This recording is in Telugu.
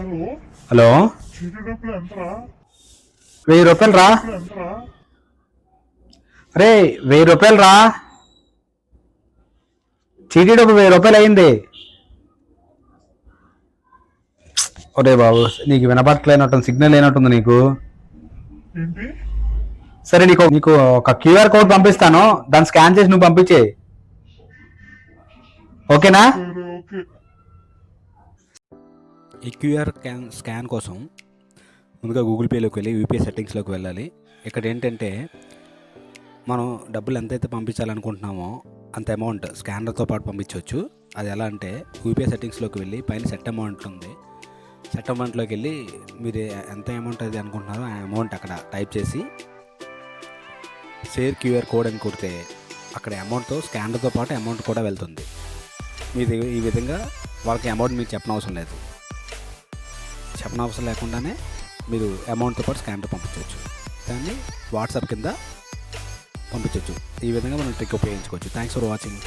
హలో? వెయ్యి రూపాయలు రా. అరే వెయ్యి రూపాయలు రా. చీటీ డబ్బు వెయ్యి రూపాయలు అయింది. ఒరే బాబు నీకు వినపట్లేనట్టుంది సిగ్నల్ లేనట్టుంది నీకు. సరే నీకు నీకు ఒక క్యూఆర్ కోడ్ పంపిస్తాను. దాన్ని స్కాన్ చేసి నువ్వు పంపించే ఓకేనా? ఈ క్యూఆర్ స్కాన్ స్కాన్ కోసం ముందుగా గూగుల్ పేలోకి వెళ్ళి యూపీఐ సెట్టింగ్స్లోకి వెళ్ళాలి. ఇక్కడ ఏంటంటే మనం డబ్బులు ఎంతైతే పంపించాలనుకుంటున్నామో అంత అమౌంట్ స్కానర్తో పాటు పంపించవచ్చు. అది ఎలా అంటే యూపీఐ సెట్టింగ్స్లోకి వెళ్ళి పైన సెట్ అమౌంట్ ఉంది. సెట్ అమౌంట్లోకి వెళ్ళి మీరు ఎంత అమౌంట్ అది అనుకుంటున్నారో ఆ అమౌంట్ అక్కడ టైప్ చేసి షేర్ క్యూఆర్ కోడ్ అని కొడితే అక్కడ అమౌంట్తో స్కానర్తో పాటు అమౌంట్ కూడా వెళ్తుంది. మీది ఈ విధంగా వాళ్ళకి అమౌంట్ మీకు చెప్పనవసరం లేదు. చెప్పనవసరం లేకుండానే మీరు అమౌంట్తో పాటు స్కానర్ పంపించవచ్చు. దాన్ని వాట్సాప్ కింద పంపించవచ్చు. ఈ విధంగా మనం ట్రిక్ ఉపయోగించుకోవచ్చు. Thanks for watching